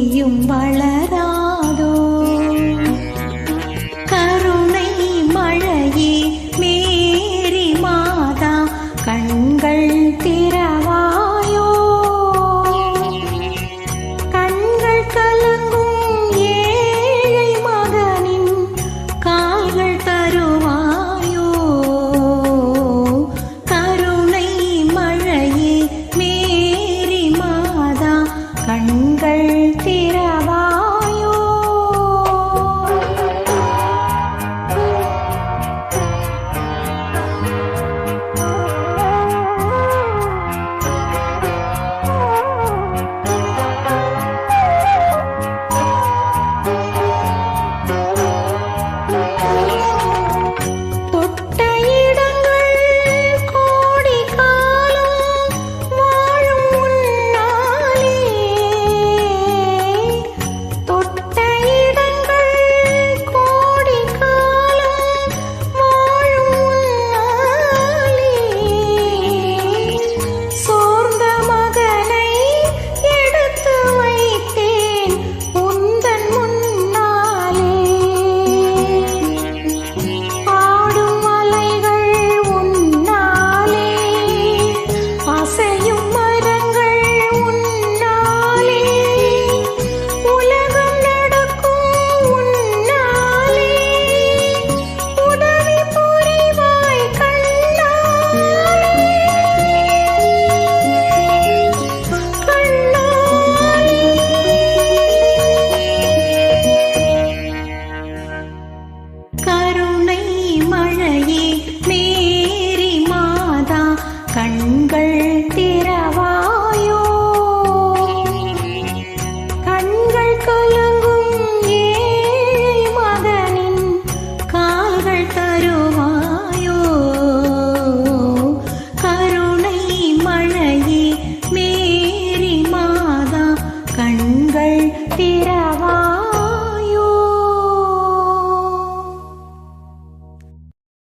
செடியும் வளராதோ? கருணை மழையே மேரி மாதா கண்கள் திறவாயோ? கண்கள் கலங்கும் கண்கள்